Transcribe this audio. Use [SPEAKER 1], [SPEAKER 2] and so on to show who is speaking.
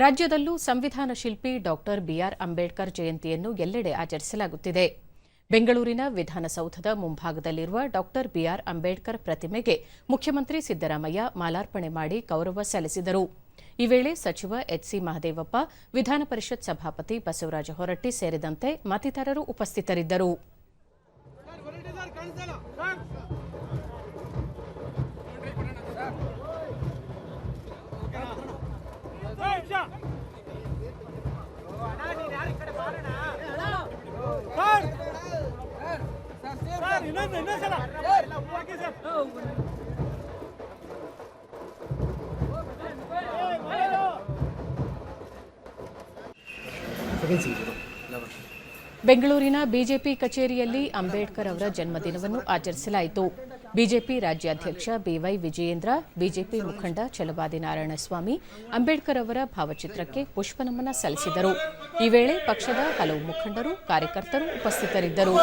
[SPEAKER 1] ರಾಜ್ಯದಲ್ಲೂ ಸಂವಿಧಾನ ಶಿಲ್ಪಿ ಡಾಕ್ಟರ್ ಬಿಆರ್ ಅಂಬೇಡ್ಕರ್ ಜಯಂತಿಯನ್ನು ಎಲ್ಲೆಡೆ ಆಚರಿಸಲಾಗುತ್ತಿದೆ. ಬೆಂಗಳೂರಿನ ವಿಧಾನಸೌಧದ ಮುಂಭಾಗದಲ್ಲಿರುವ ಡಾಕ್ಟರ್ ಬಿಆರ್ ಅಂಬೇಡ್ಕರ್ ಪ್ರತಿಮೆಗೆ ಮುಖ್ಯಮಂತ್ರಿ ಸಿದ್ದರಾಮಯ್ಯ ಮಾಲಾರ್ಪಣೆ ಮಾಡಿ ಗೌರವ ಸಲ್ಲಿಸಿದರು. ಈ ವೇಳೆ ಸಚಿವ ಎಚ್ಸಿ ಮಹದೇವಪ್ಪ, ವಿಧಾನ ಪರಿಷತ್ ಸಭಾಪತಿ ಬಸವರಾಜ ಹೊರಟ್ಟಿ ಸೇರಿದಂತೆ ಮತ್ತಿತರರು ಉಪಸ್ಥಿತರಿದ್ದರು. ಬೆಂಗಳೂರಿನ ಬಿಜೆಪಿ ಕಚೇರಿಯಲ್ಲಿ ಅಂಬೇಡ್ಕರ್ ಅವರ ಜನ್ಮದಿನವನ್ನು ಆಚರಿಸಲಾಯಿತು. ಬಿಜೆಪಿ ರಾಜ್ಯಾಧ್ಯಕ್ಷ ಬಿವೈ ವಿಜಯೇಂದ್ರ, ಬಿಜೆಪಿ ಮುಖಂಡ ಛಲವಾದಿ ನಾರಾಯಣಸ್ವಾಮಿ, ಅಂಬೇಡ್ಕರ್ ಅವರ ಭಾವಚಿತ್ರಕ್ಕೆ ಪುಷ್ಪನಮನ ಸಲ್ಲಿಸಿದರು. ಈ ವೇಳೆ ಪಕ್ಷದ ಹಲವು ಮುಖಂಡರು, ಕಾರ್ಯಕರ್ತರು ಉಪಸ್ಥಿತರಿದ್ದರು.